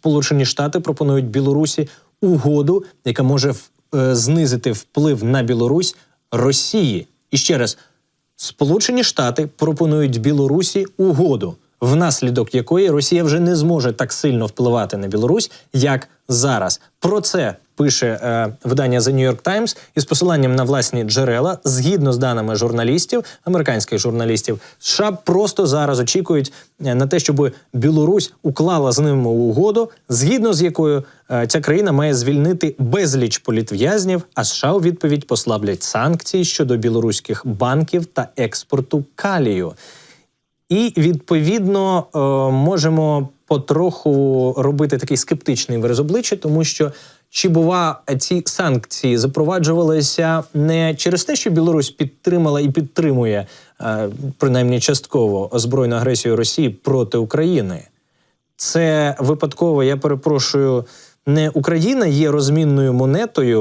Сполучені Штати пропонують Білорусі угоду, яка може е, знизити вплив на Білорусь Росії. І ще раз, Сполучені Штати пропонують Білорусі угоду, внаслідок якої Росія вже не зможе так сильно впливати на Білорусь, як зараз. Про це пише е, видання The New York Times із посиланням на власні джерела, згідно з даними журналістів, американських журналістів, США просто зараз очікують е, на те, щоб Білорусь уклала з ними угоду, згідно з якою е, ця країна має звільнити безліч політв'язнів, а США у відповідь послаблять санкції щодо білоруських банків та експорту калію. І відповідно е, можемо потроху робити такий скептичний вираз обличчя, тому що чи бува ці санкції запроваджувалися не через те, що Білорусь підтримала і підтримує е, принаймні частково озброєну агресію Росії проти України. Це випадково, я перепрошую, не Україна є розмінною монетою